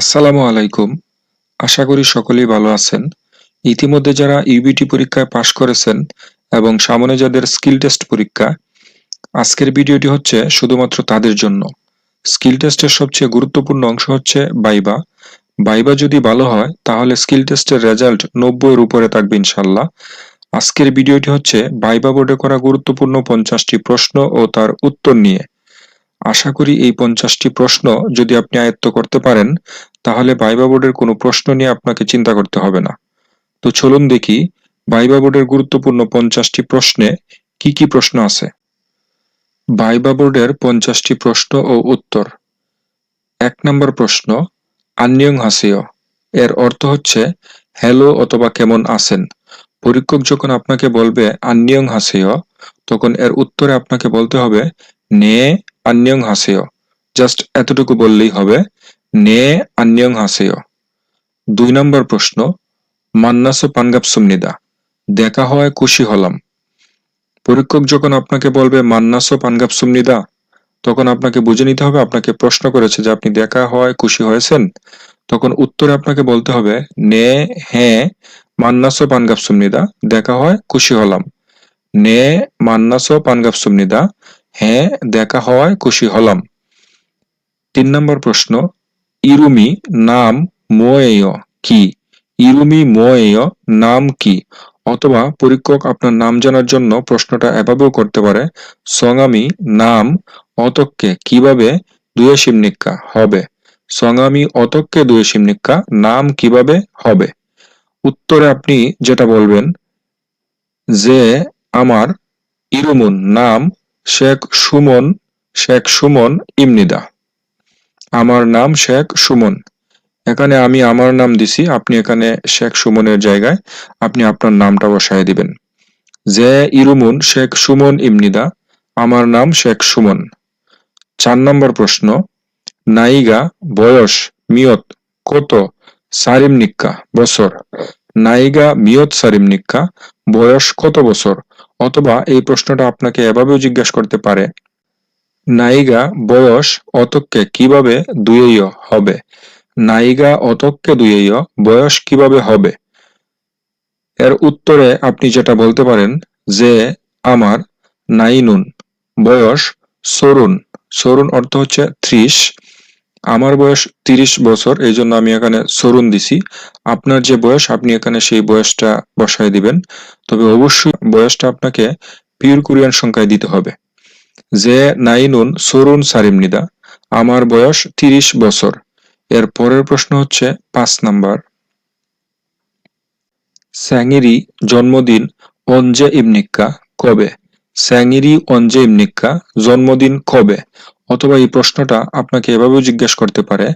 আসসালামু আলাইকুম। আশা করি সকলেই ভালো আছেন। ইতিমধ্যে যারা ইউবিটি পরীক্ষায় পাশ করেছেন এবং সামনে যাদের স্কিল টেস্ট পরীক্ষা, আজকের ভিডিওটি হচ্ছে শুধুমাত্র তাদের জন্য। স্কিল টেস্টের সবচেয়ে গুরুত্বপূর্ণ অংশ হচ্ছে বাইবা বাইবা যদি ভালো হয়, তাহলে স্কিল টেস্টের রেজাল্ট নব্বইয়ের উপরে থাকবে ইনশাল্লাহ আজকের ভিডিওটি হচ্ছে বাইবা বোর্ডে করা গুরুত্বপূর্ণ পঞ্চাশটি প্রশ্ন ও তার উত্তর নিয়ে। আশা করি এই পঞ্চাশটি প্রশ্ন যদি আপনি আয়ত্ত করতে পারেন তাহলে ভাইবা বোর্ডের কোনো প্রশ্ন নিয়ে আপনাকে চিন্তা করতে হবে না। তো চলুন দেখি ভাইবা বোর্ডের গুরুত্বপূর্ণ পঞ্চাশটি প্রশ্নে কি কি প্রশ্ন আছে। ভাইবা বোর্ডের পঞ্চাশটি প্রশ্ন ও উত্তর। এক নম্বর প্রশ্ন আন্যং হাসিও। এর অর্থ হচ্ছে, হ্যালো অথবা কেমন আছেন? পরীক্ষক যখন আপনাকে বলবে আন্যং হাসিও, তখন এর উত্তরে আপনাকে বলতে হবে, নে আন্যং হাসিও। জাস্ট এতটুকু বললেই হবে। নে আন্যং হাসিও দুই নম্বর প্রশ্ন, মান্নাসো পানগাপ সুমনিদা দেখা হয় খুশি হলাম। পরীক্ষক যখন আপনাকে বলবে, মান্নাসো পানগাপ সুমনিদা তখন আপনাকে বুঝে নিতে হবে, আপনাকে প্রশ্ন করেছে যে আপনি দেখা হয় খুশি হয়েছেন। তখন উত্তরে আপনাকে বলতে হবে, নে হ্যাঁ মান্নাসো পানগাপ সুমনিদা দেখা হয় খুশি হলাম। নে, মান্নাসো পানগাপ সুমনিদা হ্যাঁ দেখা হওয়ায় খুশি হলাম। তিন নম্বর প্রশ্ন ইরুমি নাম মোয়েয় কি? ইরুমি মোয়েয় নাম কি? অথবা পরীক্ষক আপনার নাম জানার জন্য প্রশ্নটা এভাবেও করতে পারে। সঙ্গামি নাম অতককে কীভাবে দুয়ে সিমনিক্কা হবে? সঙ্গামি অতককে দুয়ে সিমনিক্কা নাম কীভাবে হবে? উত্তরে আপনি যেটা বলবেন, যে আমার ইরুমুন নাম শেখ সুমন শেখ সুমন ইমনিদা। আমার নাম শেখ সুমন। এখানে আমি আমার নাম দিছি, আপনি এখানে শেখ সুমনের জায়গায় আপনি আপনার নামটা বসায় দিবেন। যে ইরুমুন শেখ সুমন ইমনিদা আমার নাম শেখ সুমন। চার নম্বর প্রশ্ন নাইগা বয়স মিয়ত কত? সারিম নিক্কা, বছর। নাইগা মিয়ত সারিম নিক্কা, বয়স কত বছর? অথবা এই প্রশ্নটা আপনাকে এভাবেও জিজ্ঞাসা করতে পারে নায়িকা বয়স অতককে কীভাবে দুইয় হবে? নায়িকা অতককে দুইয় বয়স কীভাবে হবে? এর উত্তরে আপনি যেটা বলতে পারেন যে আমার নাইনুন, বয়স সরুন। সরুন অর্থ হচ্ছে ত্রিশ। আমার বয়স তিরিশ বছর এই জন্য আমি এখানে সরুন দিছি। আপনার যে বয়স, আপনি এখানে সেই বয়সটা বসায় দিবেন। তবে অবশ্যই বয়সটা আপনাকে পিওর কোরিয়ান সংখ্যায় দিতে হবে। যে নাইনুন সরুন সারিমনিদা আমার বয়স তিরিশ বছর। এর পরের প্রশ্ন হচ্ছে পাঁচ নাম্বার। স্যাঙেরি জন্মদিন অঞ্জে ইমনিক্কা কবে? স্যাঙেরি অঞ্জে ইমনিক্কা জন্মদিন কবে? অথবা এই প্রশ্নটা আপনাকে এভাবেও জিজ্ঞেস করতে পারে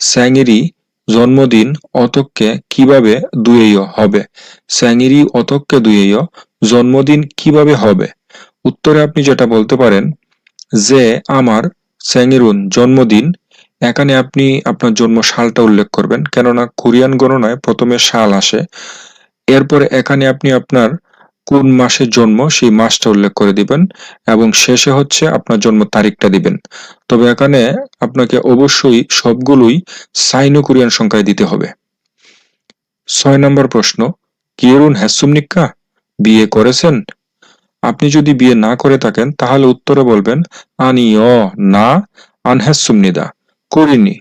স্যাঙেরি জন্মদিন অতককে কীভাবে দুয়েয় হবে? স্যাঙেরি অতককে দুয়েয়, জন্মদিন কীভাবে হবে? উত্তরে আপনি যেটা বলতে পারেন, যে আমার স্যাঙেরুন জন্মদিন, এখানে আপনি আপনার জন্ম সালটা উল্লেখ করবেন। কেননা কোরিয়ান গণনায় প্রথমে সাল আসে, এরপরে এখানে আপনি আপনার কোন মাসে জন্ম সেই মাসটা উল্লেখ করে দিবেন এবং শেষে হচ্ছে আপনার জন্ম তারিখটা দিবেন। তবে এখানে আপনাকে অবশ্যই সবগুলোই সাইনো কোরিয়ান সংখ্যায় দিতে হবে। ছয় নম্বর প্রশ্ন কিরুন হ্যাসুমনিক্কা বিয়ে করেছেন? আপনি যদি বিয়ে না করে থাকেন, তাহলে উত্তরে বলবেন আনিও না আনহ্যাসুমনিদা করিনি।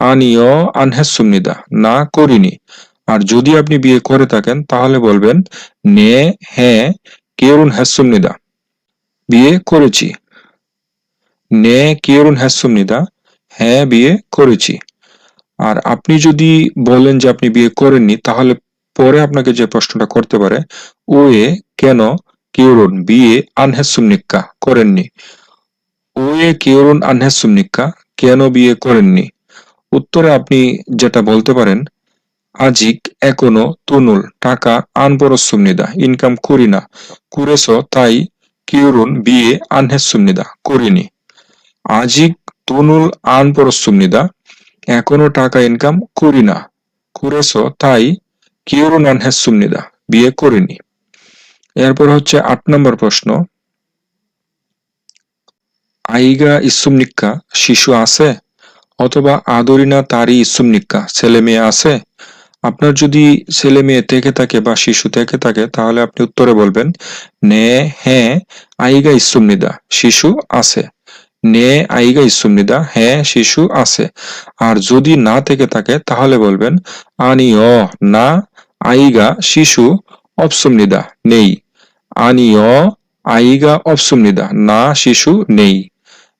আনিও আনহ্যাসুমনিদা না করিনি। আর যদি আপনি বিয়ে করে থাকেন, তাহলে বলবেন, নে হ্যাঁ কেরুন হ্যাসুমনিদা বিয়ে করেছি। নে, কেরুন হ্যাসুমনিদা হ্যাঁ বিয়ে করেছি। আর আপনি যদি বলেন যে আপনি বিয়ে করেননি, তাহলে পরে আপনাকে যে প্রশ্নটা করতে পারে ও এ কেন কিউরুন, বিয়ে আনহেসুমনিক্কা করেননি। ও ওয়ে কিউরুন আনহেসুমনিক্কা কেন বিয়ে করেননি? উত্তরে আপনি যেটা বলতে পারেন, আজিক এখনও তুনুল, টাকা আনপরসুমনিদা ইনকাম করি না কুরেছ তাই কিউরুন বিয়ে আনহেসুমনিদা করিনি। আজিক তুনুল আনপরসুমনিদা এখনও টাকা ইনকাম করি না কুরেছ তাই কিউরুন আনহেসুমনিদা বিয়ে করিনি। এরপর হচ্ছে আট নম্বর প্রশ্ন। আইগা ইসুমনিক্কা শিশু আছে? অথবা আদরিনা তারই ইসুমনিক্কা ছেলে মেয়ে আছে? আপনার যদি ছেলে মেয়ে থেকে থাকে বা শিশু থেকে থাকে, তাহলে আপনি উত্তরে বলবেন, নে হ্যাঁ আইগা ইসুমনিদা শিশু আছে। নে, আইগা ইসুমনিদা হ্যাঁ শিশু আছে। আর যদি না থেকে থাকে, তাহলে বলবেন আনি অ না, আইগা, শিশু অপসুমনিদা নেই। আনি অ আইগা অপসুমনিদা, না শিশু নেই।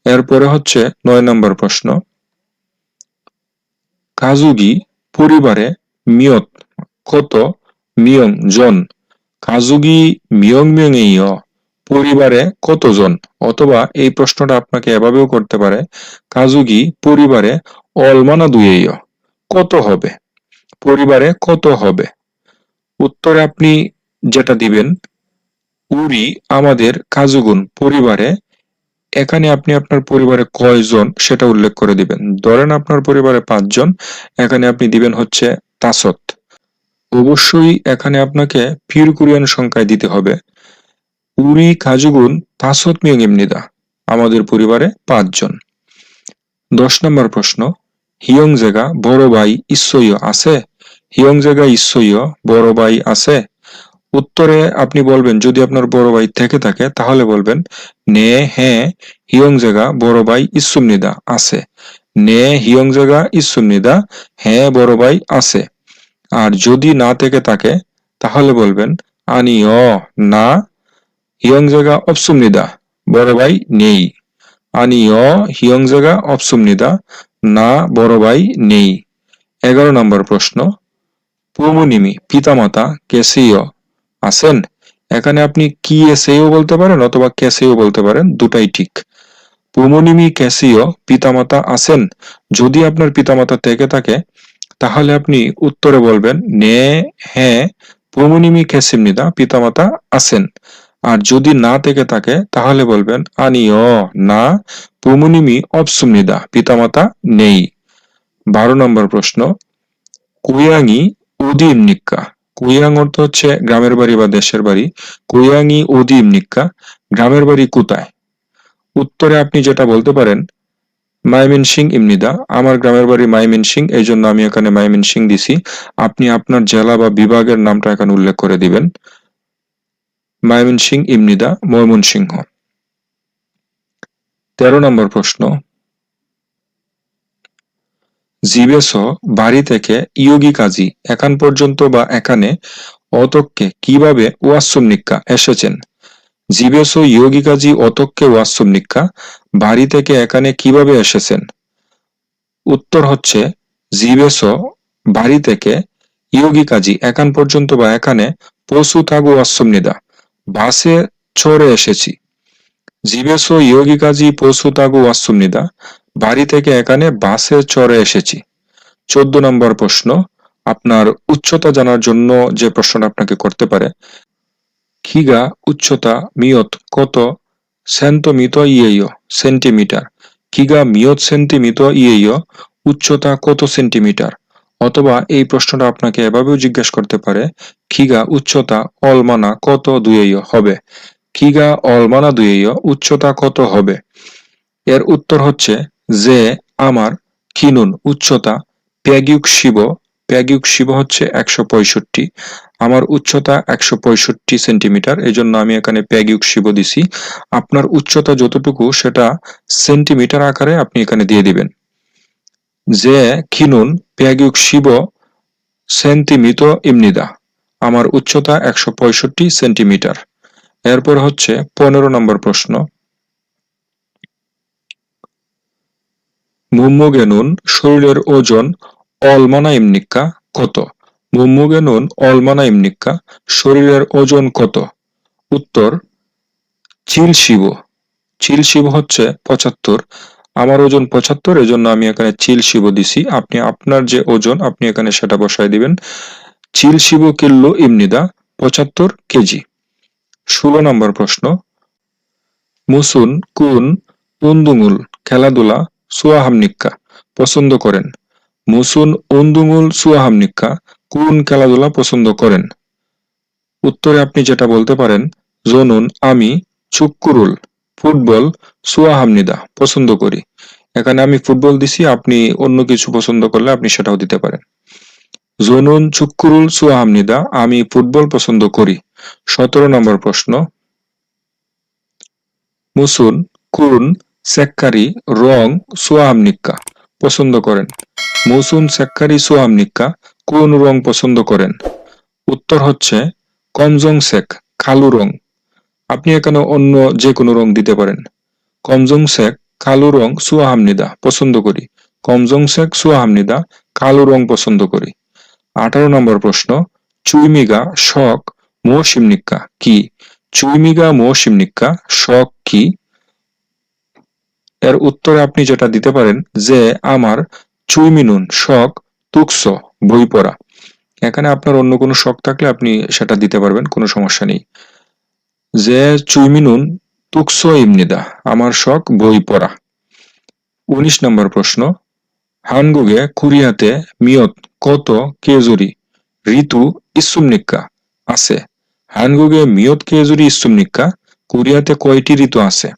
এরপরে হচ্ছে নয় নম্বর প্রশ্ন। কাজুগি পরিবারে মিয়ত কত মিয়ং জন? কাজুগি মিয়ং মিয়ং পরিবারে কতজন? অথবা এই প্রশ্নটা আপনাকে এভাবেও করতে পারে, কাজুগি পরিবারে অলমানা দুয়েই কত হবে? পরিবারে কত হবে? উত্তরে আপনি যেটা দিবেন উরি আমাদের কাজুগুন পরিবারে, এখানে আপনি আপনার পরিবারে কয়জন সেটা উল্লেখ করে দিবেন। ধরেন আপনার পরিবারে পাঁচজন, এখানে আপনি দিবেন হচ্ছে তাসত। অবশ্যই এখানে আপনাকে পিউর কোরিয়ান সংখ্যায় দিতে হবে। উরি কাজুগুন তাসত মিয়ং ইমনিদা আমাদের পরিবারে পাঁচজন। দশ নম্বর প্রশ্ন, হিয়ং জায়গা বড় ভাই ঈশ্বয় আছে? হিয়ং জায়গা ঈশ্বয় বড় ভাই আছে? উত্তরে আপনি বলবেন, যদি আপনার বড় ভাই থেকে থাকে, তাহলে বলবেন, নে হ্যাঁ হিয়ং জায়গা বড় ভাই ইসুমনিদা আছে। নে, হিয়ং জায়গা ইসুমনিদা হ্যাঁ বড় ভাই আছে। আর যদি না থেকে থাকে, তাহলে বলবেন, আনি অ না, হিয়ং জায়গা অপসুমনিদা বড় ভাই নেই। আনি অ হিয়ং জায়গা অপসুমনিদা না, বড় ভাই নেই। এগারো নম্বর প্রশ্ন, পুমুনিমি, পিতামাতা কেসিও আছেন? এখানে আপনি কি এসেও বলতে পারেন অথবা ক্যাসেও বলতে পারেন, দুটাই ঠিক। পুমনিমি ক্যাসিও পিতামাতা আছেন। যদি আপনার পিতামাতা থেকে থাকে, তাহলে আপনি উত্তরে বলবেন, নে হ্যাঁ পুমনিমি ক্যাসিমনিদা পিতামাতা আছেন। আর যদি না থেকে থাকে, তাহলে বলবেন, আনিও, না, পুমুনিমি অপসুমনিদা পিতামাতা নেই। বারো নম্বর প্রশ্ন, কুয়াঙি উদিম নিক্কা কুইয়াং অর্থ হচ্ছে গ্রামের বাড়ি বা দেশের বাড়ি। কুয়াঙি উদিম নিক্কা গ্রামের বাড়ি কোথায় উত্তরে আপনি যেটা বলতে পারেন মাইমিন সিং ইমনিদা। আমার গ্রামের বাড়ি মাইমিন সিং এই জন্য আমি এখানে মাইমিন সিং দিছি। আপনি আপনার জেলা বা বিভাগের নামটা এখানে উল্লেখ করে দিবেন। মাইমিন সিং ইমনিদা, ময়মনসিংহ। তেরো নম্বর প্রশ্ন জিবেস বাড়ি থেকে ইয়োগি কাজী এখান পর্যন্ত বা এখানে অতককে কীভাবে ওয়াসুমনিক্কা এসেছেন? জিবেস ইয়োগি কাজী অতককে ওয়াসুমনিক্কা বাড়ি থেকে এখানে কীভাবে এসেছেন? উত্তর হচ্ছে জিবেস বাড়ি থেকে ইয়োগি কাজী এখান পর্যন্ত বা এখানে পশু তাগু ওয়াসুমনিদা বাসে চড়ে এসেছি। জিবেস ইয়োগি কাজী পশু তাগু ওয়াসুমনিদা বাড়ি থেকে এখানে বাসে চড়ে এসেছি। চোদ্দ নম্বর প্রশ্ন, আপনার উচ্চতা জানার জন্য যে প্রশ্নটা আপনাকে করতে পারে খিগা উচ্চতা মিয়ত কত সেন্টোমিত ইয়েয় সেন্টিমিটার? কিগা মিয়ত সেন্টিমিত ইয়েয় উচ্চতা কত সেন্টিমিটার? অথবা এই প্রশ্নটা আপনাকে এভাবেও জিজ্ঞেস করতে পারে খিগা উচ্চতা অলমানা কত দুয়েয় হবে? খিগা অলমানা দুয়েয় উচ্চতা কত হবে? এর উত্তর হচ্ছে যে আমার কিনুন উচ্চতা প্যাগিউক শিব প্যাগিউক শিব হচ্ছে একশো পঁয়ষট্টি, আমার উচ্চতা একশো পঁয়ষট্টি সেন্টিমিটার এই জন্য আমি এখানে প্যাগিউক শিব দিছি। আপনার উচ্চতা যতটুকু সেটা সেন্টিমিটার আকারে আপনি এখানে দিয়ে দিবেন। যে কিনুন প্যাগিউক শিব সেন্টিমিত ইমনিদা, আমার উচ্চতা একশো পঁয়ষট্টি সেন্টিমিটার। এরপর হচ্ছে পনেরো নম্বর প্রশ্ন। মুম্মুগেনুন শরীরের ওজন অলমানা ইমনিক্কা কত? মুম্মুগেনুন অলমানা ইমনিক্কা শরীরের ওজন কত? উত্তর চিল শিব চিল শিব হচ্ছে পঁচাত্তর। আমার ওজন পঁচাত্তর, এজন্য আমি এখানে চিল শিব দিছি। আপনি আপনার যে ওজন, আপনি এখানে সেটা বসায় দিবেন। চিল শিব কিল্লো ইমনিদা, পঁচাত্তর কেজি। ষোলো নম্বর প্রশ্ন। মুসুন, কুন, উন্দুমুল, খেলাধুলা সুয়াহামনিক্কা, পছন্দ করেন। মুসুন উন্দুমুল সুয়াহামনিক্কা কোন খেলাধুলা পছন্দ করেন? উত্তরে আপনি যেটা বলতে পারেন, জনুন, আমি, চুক্কুরুল, ফুটবল, সুয়াহামনিদা পছন্দ করি। এখানে আমি ফুটবল দিছি, আপনি অন্য কিছু পছন্দ করলে আপনি সেটাও দিতে পারেন। জনুন, চুক্কুরুল, সুয়াহামনিদা আমি ফুটবল পছন্দ করি। সতেরো নম্বর প্রশ্ন। মুসুন, কুন সেক্কারি রং সুয়ামনিক্কা, পছন্দ করেন। মুসুন সেক্কারি সুয়ামনিক্কা, কোন রং পছন্দ করেন? উত্তর হচ্ছে কমজং সেক কালো রং। আপনি এখানে অন্য যে কোনো রং দিতে পারেন। কমজং সেক কালো রং সুয়াহামনিদা পছন্দ করি। কমজং সেক সুয়াহামনিদা কালো রং পছন্দ করি। আঠারো নম্বর প্রশ্ন, চুইমিগা শখ মো সিমনিক্কা কি? চুইমিগা মো সিমনিক্কা শখ কি? এর উত্তরে আপনি যেটা দিতে পারেন যে আমার চুইমিনুন শখ তুকস, বই পড়া। এখানে আপনার অন্য কোনো শখ থাকলে আপনি সেটা দিতে পারবেন, কোনো সমস্যা নেই। যে চুইমিনুন তুকস ইমনিদা আমার শখ বই পড়া। উনিশ নম্বর প্রশ্ন, হানগুগে কুরিয়াতে মিয়ত কত কেজুরি ঋতু ইসুমনিক্কা আছে? হানগুগে মিয়ত কেজুরি ইসুমনিক্কা, কোরিয়াতে কয়টি ঋতু আছে?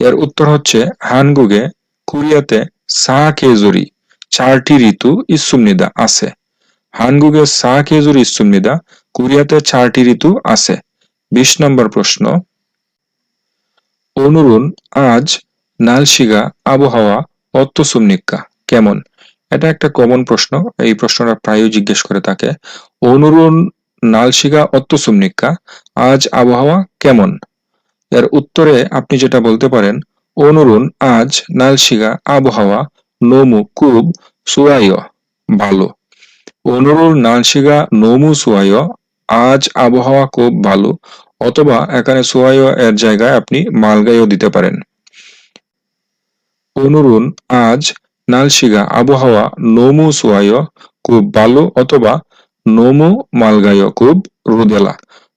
এর উত্তর হচ্ছে হানগুগে, কোরিয়াতে সা কেজুরি চারটি ঋতু ইসুমনিদা আছে। হানগুগে সা কেজুরি ইসুমনিদা কোরিয়াতে চারটি ঋতু আছে। বিশ নম্বর প্রশ্ন। অনুরুণ আজ নালশিগা আবহাওয়া অত্যসুমনিক্কা কেমন? এটা একটা কমন প্রশ্ন, এই প্রশ্নটা প্রায়ই জিজ্ঞেস করে থাকে। অনুরুণ নালশিগা অত্যসুমনিক্কা আজ আবহাওয়া কেমন? এর উত্তরে আপনি যেটা বলতে পারেন, অনুরুণ আজ নালশিগা আবহাওয়া নোমু কুব সুয়ায় ভালো। অনুরুল নালশিগা নোমু সুয়ায় আজ আবহাওয়া খুব ভালো, অথবা এখানে সুয়ায় এর জায়গায় আপনি মালগাইও দিতে পারেন। অনুরুণ আজ নালশিগা আবহাওয়া নোমু সুয়ায় খুব ভালো, অথবা নোমু মালগায় খুব রুদেলা।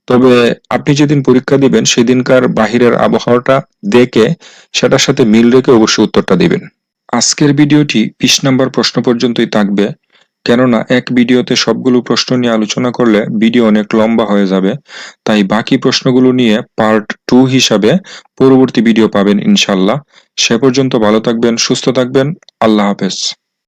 তবে আপনি যেদিন পরীক্ষা দিবেন, সেদিনকার বাহিরের আবহাওয়াটা দেখে সেটার সাথে মিল রেখে অবশ্যই উত্তরটা দিবেন। আজকের ভিডিওটি বিশ নাম্বার প্রশ্ন পর্যন্তই থাকবে, কেননা এক ভিডিওতে সবগুলো প্রশ্ন নিয়ে আলোচনা করলে ভিডিও অনেক লম্বা হয়ে যাবে, তাই বাকি প্রশ্নগুলো নিয়ে পার্ট টু হিসাবে পরবর্তী ভিডিও পাবেন ইনশাল্লাহ। সে পর্যন্ত ভালো থাকবেন, সুস্থ থাকবেন, আল্লাহ হাফেজ।